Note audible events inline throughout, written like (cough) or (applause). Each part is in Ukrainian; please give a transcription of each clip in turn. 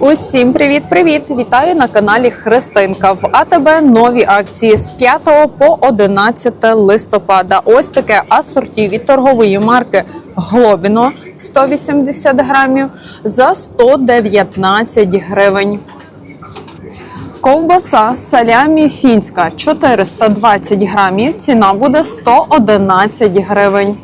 Усім привіт-привіт! Вітаю на каналі Христинка. В АТБ нові акції з 5 по 11 листопада. Ось таке асорті від торгової марки Глобіно 180 грамів за 119 гривень. Ковбаса салямі фінська 420 грамів. Ціна буде 111 гривень.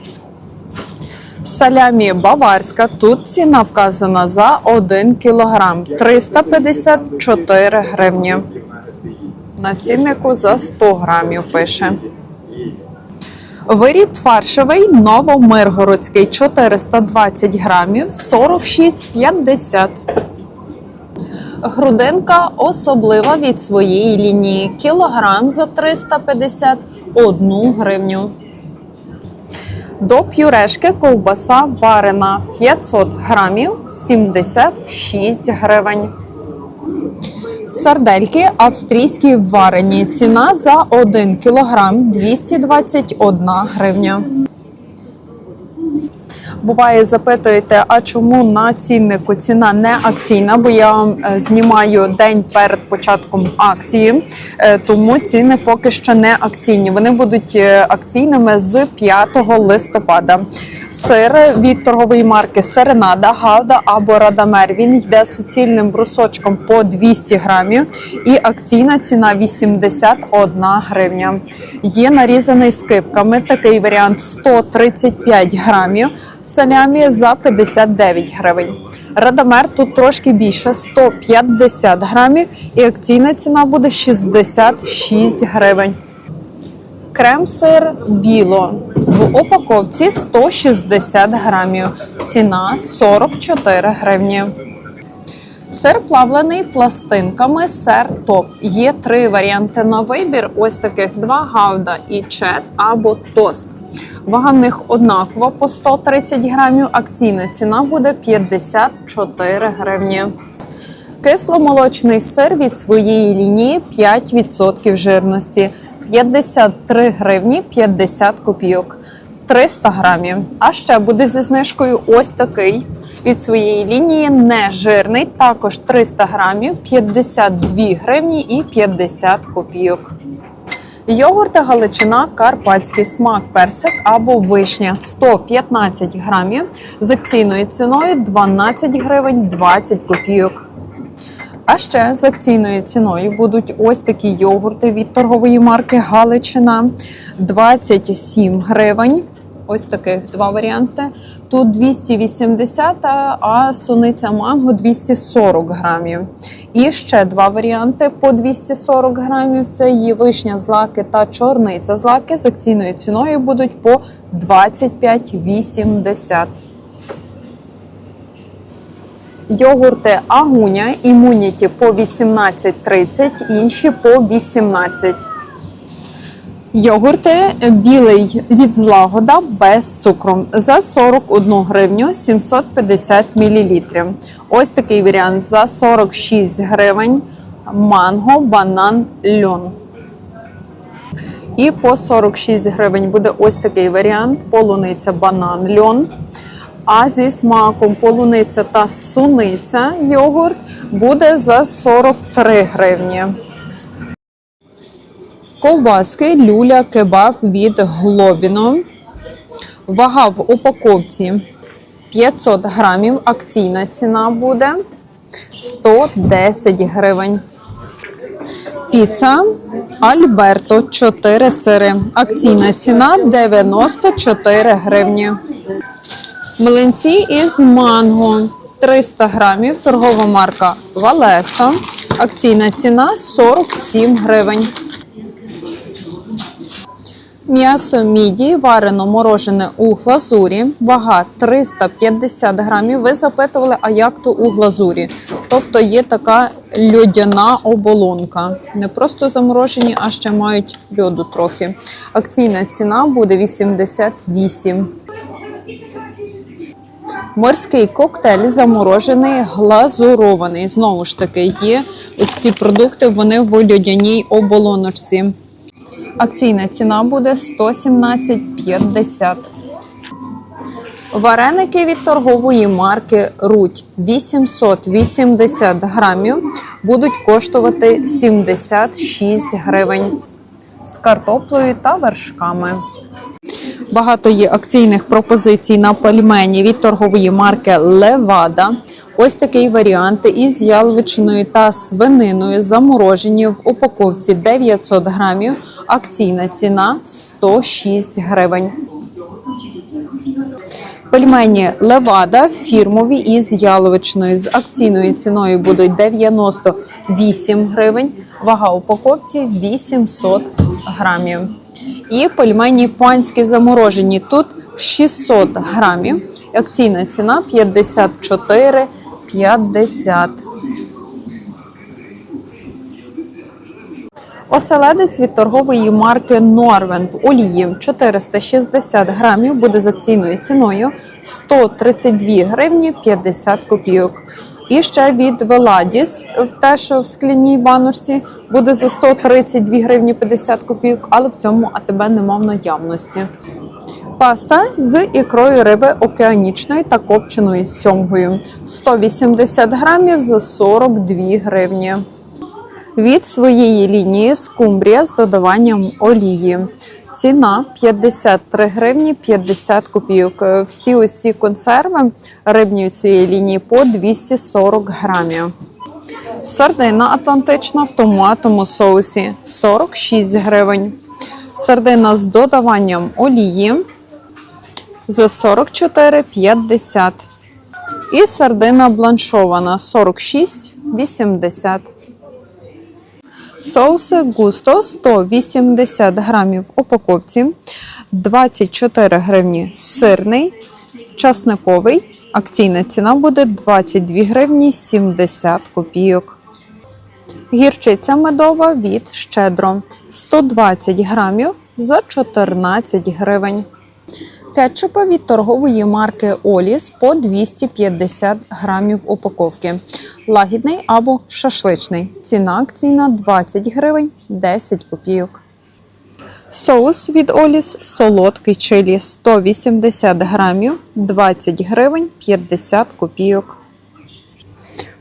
Салямі баварська. Тут ціна вказана за 1 кілограм 354 гривні. На ціннику за 100 грамів пише. Виріб фаршевий новомиргородський 420 грамів 46,50. Грудинка особлива від своєї лінії. Кілограм за 351 гривню. До пюрешки ковбаса варена 500 грамів 76 гривень. Сардельки австрійські варені. Ціна за 1 кілограм 221 гривня. Буває, запитуєте, а чому на ціннику ціна не акційна? Бо я е, знімаю день перед початком акції, е, тому ціни поки що не акційні. Вони будуть е, акційними з 5 листопада. Сир від торгової марки Серенада, Гауда або Радамер. Він йде суцільним брусочком по 200 грамів, і акційна ціна 81 гривня. Є нарізаний скипками. Такий варіант 135 грамів. Салямі за 59 гривень. Радамер тут трошки більше 150 грамів, і акційна ціна буде 66 гривень. Крем-сир біло в упаковці 160 грамів. Ціна 44 гривні. Сир плавлений пластинками, сир топ. Є три варіанти на вибір. Ось таких два гауда і чет або тост. Вага в них однакова по 130 грамів. Акційна ціна буде 54 гривні. Кисломолочний сир від своєї лінії 5% жирності. 53 гривні 50 копійок. 300 грамів. А ще буде зі знижкою ось такий від своєї лінії нежирний, також 300 грамів, 52 гривні і 50 копійок. Йогурти Галичина, карпатський смак, персик або вишня 115 грамів з акційною ціною 12 гривень 20 копійок. А ще з акційною ціною будуть ось такі йогурти від торгової марки Галичина 27 гривень. Ось таких два варіанти. Тут 280, а суниця манго 240 грамів. І ще два варіанти по 240 грамів. Це є вишня злаки та чорниця злаки. З акційною ціною будуть по 25,80. Йогурти Агуня імуніті по 18,30, інші по 18. Йогурти білий від злагода без цукру за 41 гривню 750 мл. Ось такий варіант за 46 гривень. Манго, банан, льон. І по 46 гривень буде ось такий варіант: полуниця, банан, льон. А зі смаком полуниця та суниця йогурт буде за 43 гривні. Ковбаски люля кебаб від Глобіно. Вага в упаковці 500 грамів. Акційна ціна буде 110 гривень. Піца Альберто 4 сири. Акційна ціна 94 гривні. Млинці із манго 300 грамів. Торгова марка Валесто. Акційна ціна 47 гривень. М'ясо міді варено морожене у глазурі. Вага 350 грамів. Ви запитували, а як то у глазурі? Тобто є така льодяна оболонка. Не просто заморожені, а ще мають льоду трохи. Акційна ціна буде 88. Морський коктейль заморожений, глазурований. Знову ж таки, є ось ці продукти, вони в льодяній оболоночці. Акційна ціна буде 117,50. Вареники від торгової марки Руть 880 грамів будуть коштувати 76 гривень з картоплею та вершками. Багато є акційних пропозицій на пельмені від торгової марки Левада. Ось такий варіант із яловичиною та свининою заморожені в упаковці 900 грамів. Акційна ціна 106 гривень. Пельмені Левада фірмові із яловичиною з акційною ціною будуть 98 гривень. Вага упаковці 800 грамів. І пельмені панські заморожені тут 600 грамів. Акційна ціна 54,50. Оселедець від торгової марки Норвен в олії 460 грамів буде з акційною ціною 132 гривні 50 копійок. І ще від Веладіс, те, що в скляній баночці, буде за 132 гривні 50 копійок, але в цьому АТБ нема в наявності. Паста з ікрою риби океанічної та копченою сьомгою 180 грамів за 42 гривні від своєї лінії скумбрія з додаванням олії. Ціна 53 гривні 50 копійок. Е, Всі ось ці консерви рибні від цієї лінії по 240 грамів. Сардина атлантична в томатному соусі 46 гривень. Сардина з додаванням олії за 44,50. І сардина бланшована 46,80. Соуси густо 180 грамів в упаковці, 24 гривні сирний, часниковий. Акційна ціна буде 22 гривні 70 копійок. Гірчиця медова від щедро 120 грамів за 14 гривень. Кетчупа від торгової марки Оліс по 250 грамів упаковки. Лагідний або шашличний. Ціна акційна 20 гривень 10 копійок. Соус від Оліс солодкий чилі 180 грамів 20 гривень 50 копійок.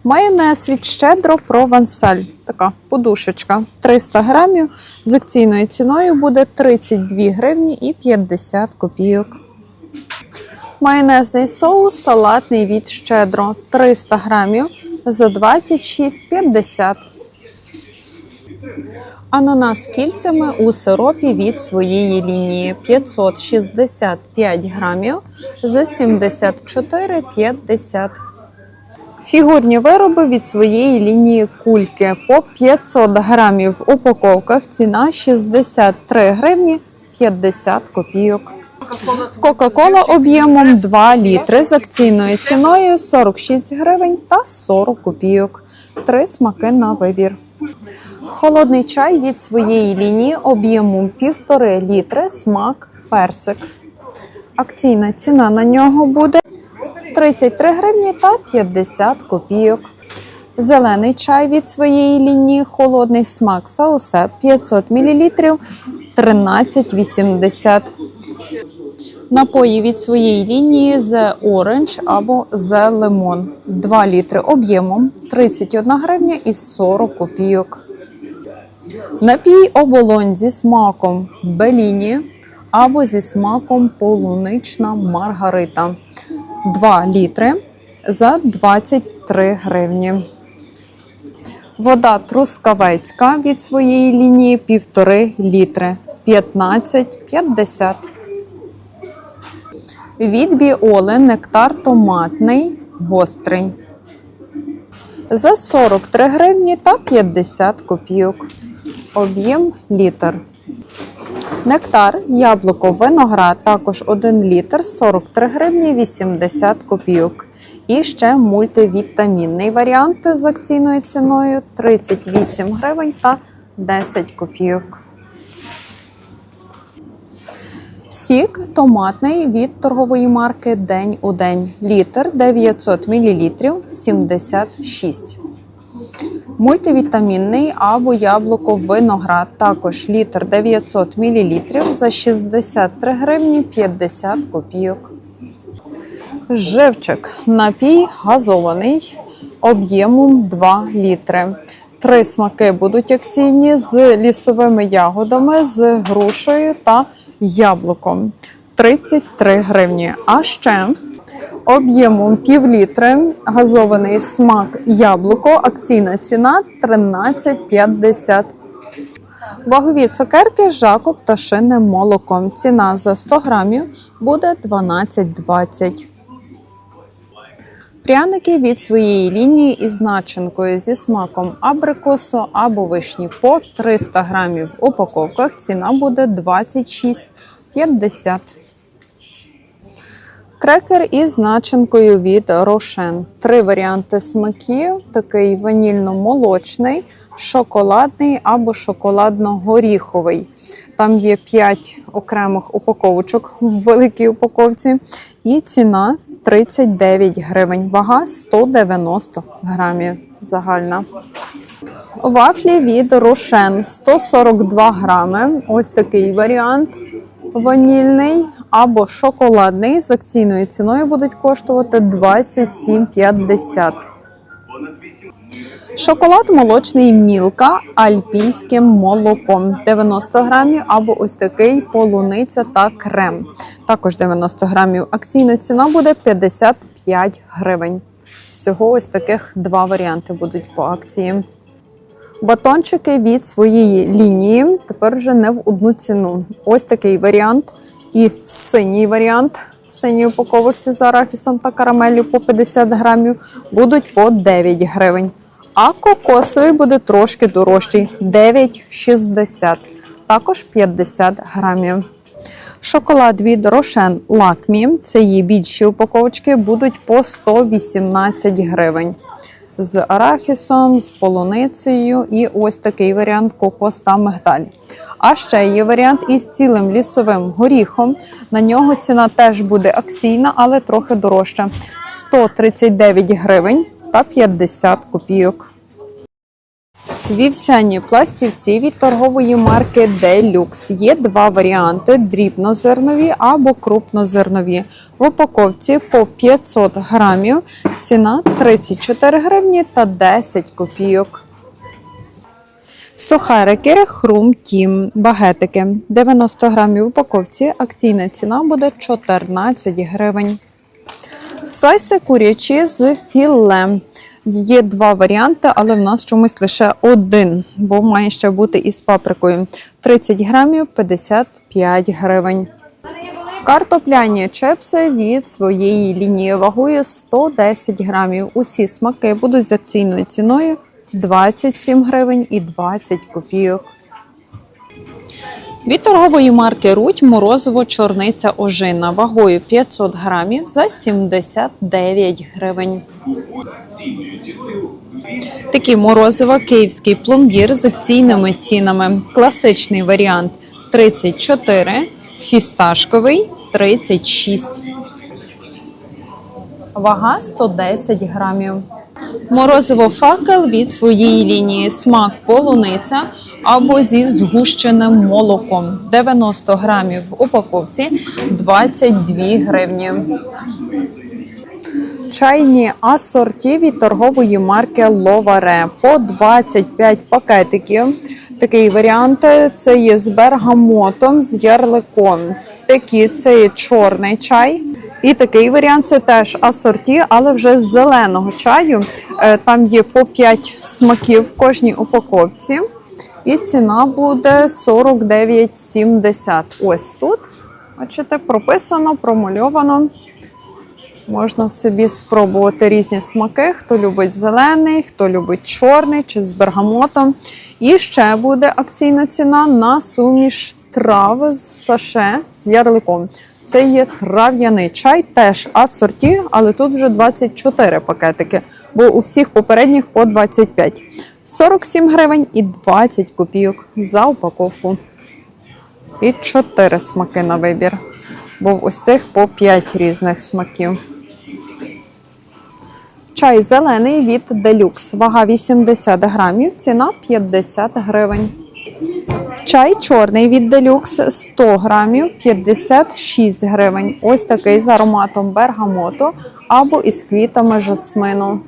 Майонез від щедро провансаль. Така подушечка 300 грамів. З акційною ціною буде 32 гривні і 50 копійок. Майонезний соус салатний від щедро 300 грамів за 26,50. Ананас кільцями у сиропі від своєї лінії 565 грамів за 74,50. Фігурні вироби від своєї лінії кульки по 500 грамів в упаковках. Ціна 63 гривні 50 копійок. Кока-кола об'ємом 2 літри з акційною ціною 46 гривень та 40 копійок. Три смаки на вибір. Холодний чай від своєї лінії об'ємом 1,5 літри, смак персик. Акційна ціна на нього буде 33 гривні та 50 копійок. Зелений чай від своєї лінії, холодний смак саусе 500 мл 13,80. Напої від своєї лінії The Orange або The Lemon 2 літри об'ємом 31 гривня і 40 копійок. Напій оболонь зі смаком Беліні або зі смаком полунична маргарита 2 літри за 23 гривні. Вода трускавецька від своєї лінії 1,5 літри 15,50. Від біоли нектар томатний гострий. За 43 гривні та 50 копійок. Об'єм літр. Нектар, яблуко, виноград також 1 літр 43 гривні 80 копійок. І ще мультивітамінний варіант з акційною ціною 38 гривень та 10 копійок. Сік томатний від торгової марки День у день. Літр 900 мл 76. Мультивітамінний або яблуко виноград. Також літр 900 мл за 63 гривні 50 копійок. Живчик. Напій газований об'ємом 2 літри. Три смаки будуть акційні з лісовими ягодами, з грушею та яблуком. 33 гривні. А ще об'ємом пів літри газований смак яблуко. Акційна ціна 13,50. Вагові цукерки Жако пташине молоком. Ціна за 100 грамів буде 12,20. Пряники від своєї лінії із начинкою зі смаком абрикосу або вишні по 300 грамів в упаковках. Ціна буде 26,50. Крекер із начинкою від Рошен. Три варіанти смаків: такий ванільно-молочний, шоколадний або шоколадно-горіховий. Там є 5 окремих упаковочок в великій упаковці. І ціна 39 гривень. Вага 190 грамів загальна. Вафлі від Рошен 142 грами. Ось такий варіант ванільний або шоколадний з акційною ціною будуть коштувати 27,50. Шоколад молочний мілка альпійським молоком 90 грамів, або ось такий полуниця та крем. Також 90 грамів. Акційна ціна буде 55 гривень. Всього ось таких два варіанти будуть по акції. Батончики від своєї лінії тепер вже не в одну ціну. Ось такий варіант і синій варіант в синій упаковочці з арахісом та карамеллю по 50 грамів будуть по 9 гривень. А кокосовий буде трошки дорожчий 9,60, також 50 грамів. Шоколад від Рошен Лакмі, це її більші упаковочки, будуть по 118 гривень. З арахісом, з полуницею і ось такий варіант кокос та мигдаль. А ще є варіант із цілим лісовим горіхом. На нього ціна теж буде акційна, але трохи дорожча. 139 гривень та 50 копійок. Вівсяні пластівці від торгової марки Deluxe. Є два варіанти: дрібнозернові або крупнозернові. В упаковці по 500 грамів. Ціна 34 гривні та 10 копійок. Сухарики Хрум Тім. Багетики 90 грамів в упаковці. Акційна ціна буде 14 гривень. Слайси курячі з філе. Є два варіанти, але в нас чомусь лише один, бо має ще бути із паприкою. 30 грамів 55 гривень. Картопляні чипси від своєї лінії вагою 110 грамів. Усі смаки будуть з акційною ціною 27 гривень і 20 копійок. Від торгової марки Руть морозиво чорниця ожина вагою 500 грамів за 79 гривень. Такі морозиво київський пломбір з акційними цінами. Класичний варіант 34, фісташковий 36. Вага 110 грамів. Морозиво факел від своєї лінії смак полуниця або зі згущеним молоком. 90 грамів в упаковці 22 гривні. Чайні асорті від торгової марки Ловаре по 25 пакетиків. Такий варіант це є з бергамотом, з ярликом. Такі це чорний чай. І такий варіант це теж асорті, але вже з зеленого чаю. Е, Там є по 5 смаків в кожній упаковці. І ціна буде 49,70. Ось тут. Бачите, прописано, промальовано. Можна собі спробувати різні смаки. Хто любить зелений, хто любить чорний чи з бергамотом. І ще буде акційна ціна на суміш трав з саше з ярликом. Це є трав'яний чай, теж асорті, але тут вже 24 пакетики, бо у всіх попередніх по 25. 47 гривень і 20 копійок за упаковку. І 4 смаки на вибір. Бо ось цих по 5 різних смаків. Чай зелений від Deluxe. Вага 80 грамів, ціна 50 гривень. Чай чорний від делюкс 100 грамів 56 гривень. Ось такий з ароматом бергамото або із квітами жасмину.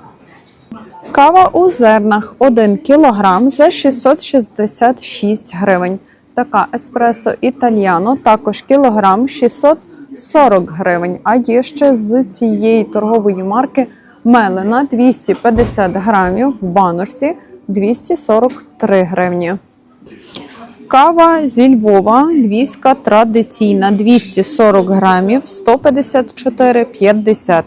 Кава у зернах 1 кг за 666 гривень. Така еспресо італьяно також кілограм 640 гривень. А є ще з цієї торгової марки Мелена 250 грамів в баночці 243 гривні. Кава зі Львова, львівська традиційна 240 грамів 154,50.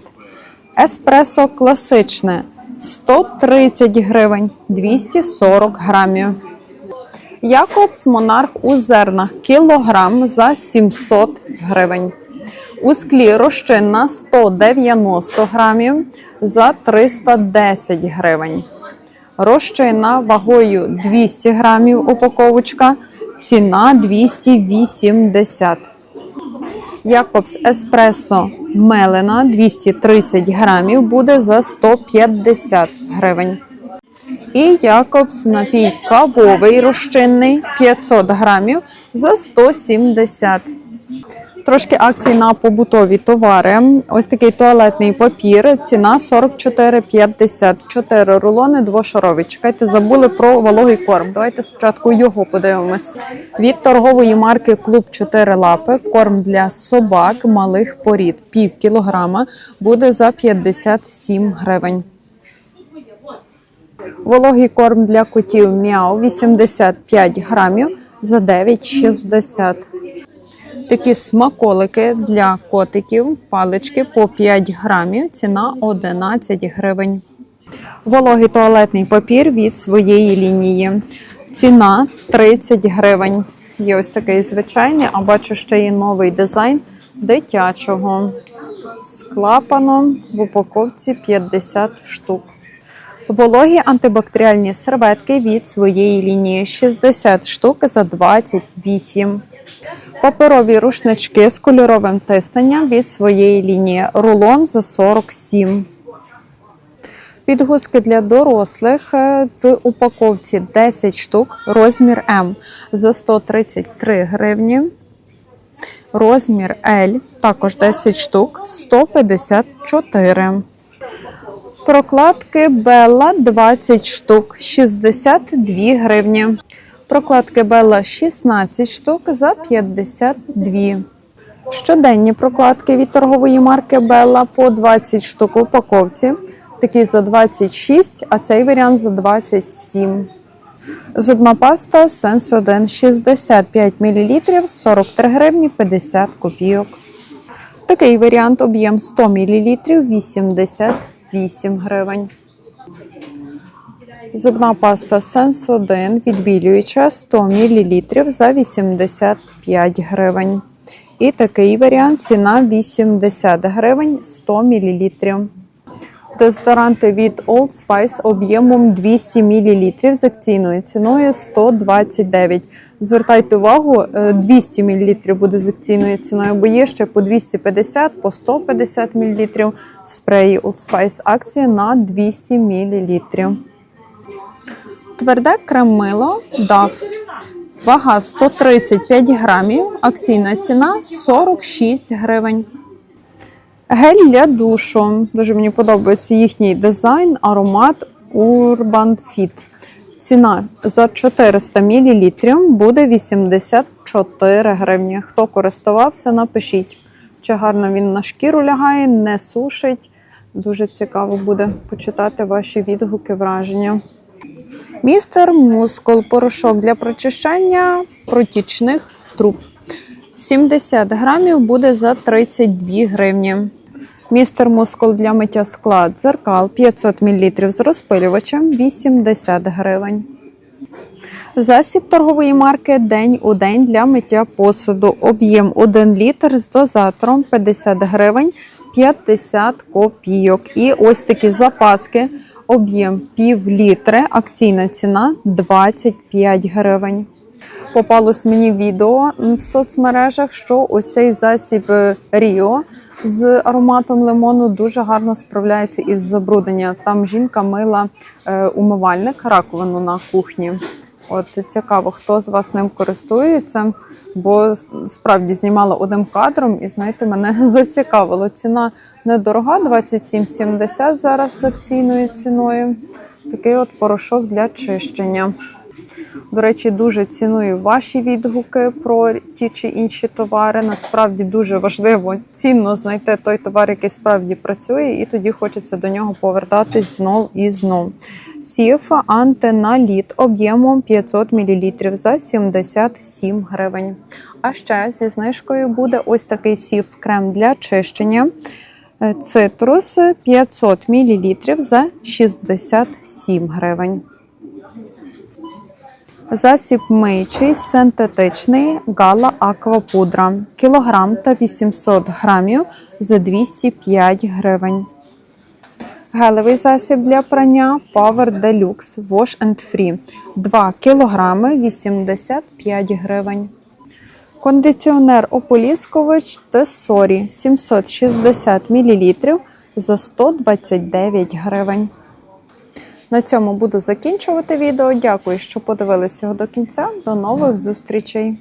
Еспресо класичне 130 гривень 240 грамів. Якобс Монарх у зернах кілограм за 700 гривень. У склі розчинна 190 грамів за 310 гривень. Розчинна вагою 200 грамів упаковочка, ціна 280. Якобс Еспресо Мелена 230 грамів буде за 150 гривень. І Якобс напій кавовий розчинний 500 грамів за 170. Трошки акцій на побутові товари. Ось такий туалетний папір. Ціна 44,50. 4 рулони двошарові. Чекайте, забули про вологий корм. Давайте спочатку його подивимось. Від торгової марки Клуб 4 лапи. Корм для собак малих порід. Пів кілограма буде за 57 гривень. Вологий корм для котів Мяу 85 грамів за 9,60. Такі смаколики для котиків, палички по 5 грамів, ціна 11 гривень. Вологий туалетний папір від своєї лінії. Ціна 30 гривень. Є ось такий звичайний, а бачу, ще є новий дизайн дитячого. З клапаном в упаковці 50 штук. Вологі антибактеріальні серветки від своєї лінії 60 штук за 28. Паперові рушнички з кольоровим тисненням від своєї лінії рулон за 47. Підгузки для дорослих е, в упаковці 10 штук, розмір М за 133 гривні. Розмір L також 10 штук 154. Прокладки Белла 20 штук 62 гривні. Прокладки Белла 16 штук за 52. Щоденні прокладки від торгової марки Белла по 20 штук у упаковці. Такі за 26, а цей варіант за 27. Зубна паста 1 65 мл 43 гривні 50 копійок. Такий варіант об'єм 100 мл 88 гривень. Зубна паста Sense 1 відбілююча 100 мл за 85 гривень. І такий варіант ціна 80 гривень 100 мл. Дезодоранти від Old Spice об'ємом 200 мл з акційною ціною 129. Звертайте увагу, е, 200 мл буде з акційною ціною, бо є ще по 250, по 150 мл спреї Old Spice акція на 200 мл. Тверде крем-мило DAF. Вага 135 грамів, акційна ціна 46 гривень. Гель для душу. Дуже мені подобається їхній дизайн, аромат Urban Fit. Ціна за 400 мл буде 84 гривні. Хто користувався, напишіть. Чи гарно він на шкіру лягає, не сушить. Дуже цікаво буде почитати ваші відгуки, враження. Містер Мускул порошок для прочищання протічних труб. 70 грамів буде за 32 гривні. Містер Мускул для миття скла дзеркал 500 мл з розпилювачем 80 гривень. Засіб торгової марки День у день для миття посуду. Об'єм 1 літр з дозатором 50 гривень 50 копійок. І ось такі запаски. Об'єм пів літри. Акційна ціна 25 гривень. Попалось мені відео в соцмережах, що ось цей засіб е, Ріо з ароматом лимону дуже гарно справляється із забрудненням. Там жінка мила е, умивальник, раковину на кухні. От цікаво, хто з вас ним користується, бо справді знімала одним кадром, і знаєте, мене (laughs) зацікавило. Ціна недорога, 27,70 зараз з акційною ціною. Такий от порошок для чищення. До речі, дуже ціную ваші відгуки про ті чи інші товари. Насправді дуже важливо цінно знайти той товар, який справді працює, і тоді хочеться до нього повертатись знов і знов. Сіф антиналіт об'ємом 500 мл за 77 гривень. А ще зі знижкою буде ось такий сіф крем для чищення. Е, Цитрус 500 мл за 67 гривень. Засіб миючий синтетичний гала аквапудра. Кілограм та 800 грамів за 205 гривень. Гелевий засіб для прання Power Deluxe Wash and Free 2 кілограми 85 гривень. Кондиціонер ополіскувач Тесорі 760 мл за 129 гривень. На цьому буду закінчувати відео. Дякую, що подивилися його до кінця. До нових зустрічей!